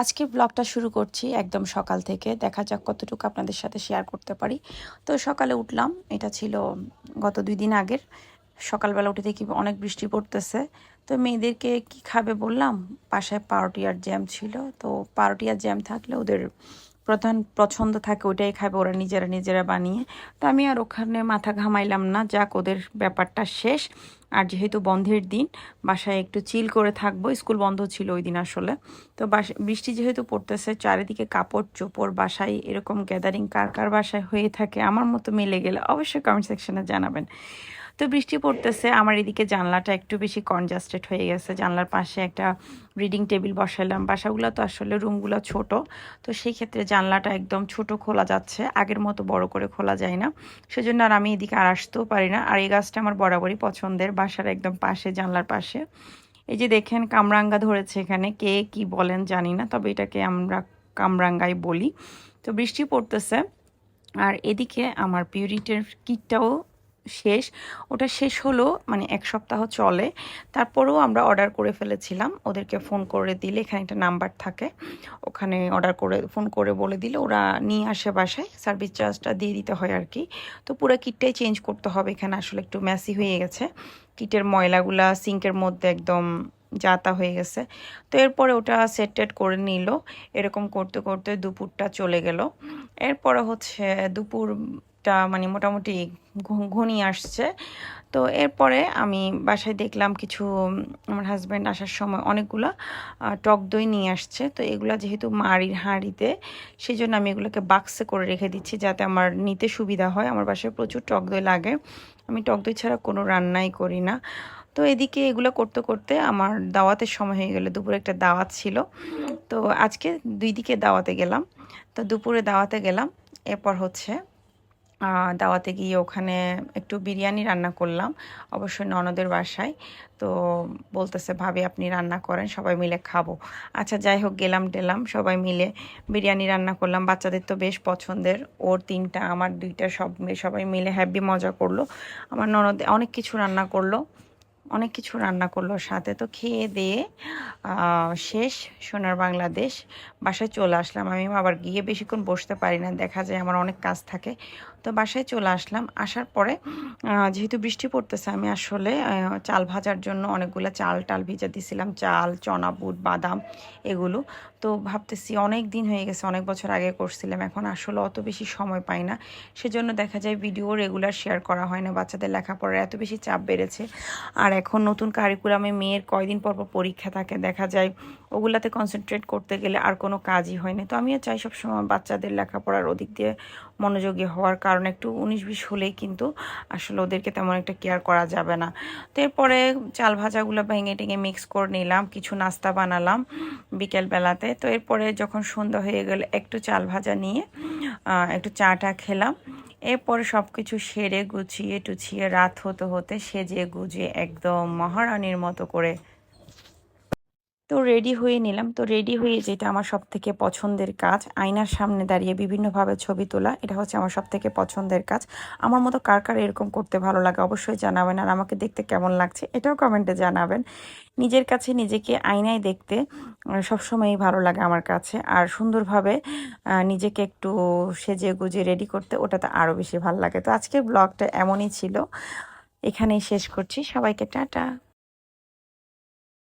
আজকে ব্লগটা শুরু করছি একদম সকাল থেকে। দেখা যাক কতটুকু আপনাদের সাথে শেয়ার করতে পারি। তো সকালে উঠলাম, এটা ছিল গত দুই দিন আগের। সকালবেলা উঠে দেখি অনেক বৃষ্টি পড়তেছে। তো মেয়েদেরকে কি খাবে বললাম? পাশায় পাউরুটি আর জ্যাম ছিল। তো পাউরুটি আর জ্যাম থাকলে ওদের প্রধান পছন্দ থাকে ওটাই খাবে, ওরা নিজেরা নিজেরা বানিয়ে। তো আমি আর ওখানে মাথা ঘামাইলাম না, যাক ওদের ব্যাপারটা শেষ। আর যেহেতু বন্ধের দিন, বাসায় একটু চিল করে থাকব, স্কুল বন্ধ ছিল ওই দিন আসলে। তো বৃষ্টি যেহেতু পড়তেছে, চারিদিকে কাপড় চোপড়, বাসায় এরকম গ্যাদারিং কার কার বাসায় হয়ে থাকে, আমার মতো মিলে গেলে অবশ্যই কমেন্ট সেকশনে জানাবেন। তো বৃষ্টি পড়তেছে। আমার এদিকে জানলাটা একটু বেশি কনজাস্টেড হয়ে গেছে। জানলার পাশে একটা রিডিং টেবিল বসাইলাম। বাসাগুলো তো আসলে রুমগুলো ছোট, তো সেই ক্ষেত্রে জানলাটা একদম ছোট খোলা যাচ্ছে। আগের মতো বড় করে খোলা যায় না। সেজন্য আর আমি এদিকে আর আসতেও পারি না। আর এই গাছটা আমার বরাবরই পছন্দের, বাসার একদম পাশে, জানলার পাশে। এই যে দেখেন, কামরাঙ্গা ধরেছে এখানে। কে কি বলেন জানি না, তবে এটাকে আমরা কামরাঙ্গাই বলি। তো বৃষ্টি পড়তেছে। আর এদিকে আমার পিউরিটের কিটটাও শেষ। ওটা শেষ হলো মানে এক সপ্তাহ চলে। তারপরেও আমরা অর্ডার করে ফেলেছিলাম। ওদেরকে ফোন করে দিলে এখানে একটা নাম্বার থাকে। ওখানে অর্ডার করে ফোন করে বলে দিলে ওরা নিয়ে আসে বাসায়। সার্ভিস চার্জটা দিয়ে দিতে হয় আর কি। তো পুরো কিটটাই চেঞ্জ করতে হবে। এখানে আসলে একটু ম্যাসি হয়ে গেছে। কিটের ময়লাগুলা সিঙ্কের মধ্যে একদম যাতা হয়ে গেছে। তো এরপরে ওটা সেট টেট করে নিল। এরকম করতে করতে দুপুরটা চলে গেল। এরপরে হচ্ছে দুপুরটা মানে মোটামুটি ঘনিয়ে আসছে। তো এরপরে আমি বাসায় দেখলাম কিছু আমার হাজব্যান্ড আসার সময় অনেকগুলো টক দই নিয়ে আসছে। তো এগুলো যেহেতু মাড়ির হাঁড়িতে সেই জন্য আমি এগুলোকে বাক্সে করে রেখে দিচ্ছি যাতে আমার নিতে সুবিধা হয়। আমার বাসায় প্রচুর টক দই লাগে। আমি টক দই ছাড়া কোনো রান্নাই করি না। তো এদিকে এগুলো করতে করতে আমার দাওয়াতের সময় হয়ে গেলো। দুপুরে একটা দাওয়াত ছিল। তো আজকে দুই দিকে দাওয়াতে গেলাম। তো দুপুরে দাওয়াতে গেলাম। এরপর হচ্ছে দাওয়াতে গিয়ে ওখানে একটু বিরিয়ানি রান্না করলাম। অবশ্যই ননদের বাসায়। তো বলতেছে, ভাবি, আপনি রান্না করেন, সবাই মিলে খাব। আচ্ছা যাই হোক, গেলাম টেলাম, সবাই মিলে বিরিয়ানি রান্না করলাম। বাচ্চাদের তো বেশ পছন্দের, ওর তিনটা, আমার দুইটা, সব সবাই মিলে হ্যাপি মজা করল। আমার ননদ অনেক কিছু রান্না করল, অনেক কিছু রান্না করল সাথে। তো খেয়ে দিয়ে শেষ সোনার বাংলাদেশ, বাসায় চলে আসলাম। আমি আবার গিয়ে বেশিক্ষণ বসতে পারি না, দেখা যায় আমার অনেক কাজ থাকে। তো বাসায় চলে আসলাম। আসার পরে যেহেতু বৃষ্টি পড়তেছে, আমি আসলে চাল ভাজার জন্য অনেকগুলো চাল টাল ভিজা দিছিলাম। চাল, চনা, বুট, বাদাম এগুলো। তো ভাবতেছি অনেক দিন হয়ে গেছে, অনেক বছর আগে করছিলাম। এখন আসলে অত বেশি সময় পাই না। সেজন্য দেখা যায় ভিডিও রেগুলার শেয়ার করা হয় না। বাচ্চাদের লেখাপড়ার এত বেশি চাপ বেড়েছে। আর এখন নতুন কারিকুলামে মেয়ের কয়দিন পর পর পরীক্ষা থাকে, দেখা যায় ওগুলাতে কনসেন্ট্রেট করতে গেলে আর কোনো কাজই হয় না। তো আমিও চাই সবসময় বাচ্চাদের লেখাপড়ার ওদিক দিয়ে মনোযোগী হওয়ার কারণ একটু উনিশ বিশ হলেই কিন্তু আসলে ওদেরকে তেমন একটা কেয়ার করা যাবে না। তো এরপরে চাল ভাজাগুলো ভেঙে টেঙে মিক্স করে নিলাম, কিছু নাস্তা বানালাম বিকেলবেলাতে তো এরপরে যখন সন্ধ্যা হয়ে গেল, একটু চাল ভাজা নিয়ে একটু চাটা খেলাম। এরপরে সব কিছু সেরে গুছিয়ে টুছিয়ে রাত হতে হতে সেজে গুজিয়ে একদম মহারানীর মতো করে রেডি হয়ে নিলাম। তো রেডি হয়ে যেটা আমার সব থেকে পছন্দের কাজ, আয়নার সামনে দাঁড়িয়ে বিভিন্নভাবে ছবি তোলা, এটা হচ্ছে আমার সব থেকে পছন্দের কাজ। আমার মতো কার কার এরকম করতে ভালো লাগে অবশ্যই জানাবেন আর আমাকে দেখতে কেমন লাগছে এটাও কমেন্টে জানাবেন। নিজের কাছে নিজেকে আয়নায় দেখতে সবসময়ই ভালো লাগে আমার কাছে আর সুন্দরভাবে নিজেকে একটু সেজে গুজে রেডি করতে ওটাতে আরও বেশি ভালো লাগে। তো আজকের ব্লগটা এমনই ছিল। এখানেই শেষ করছি। সবাইকে টাটা।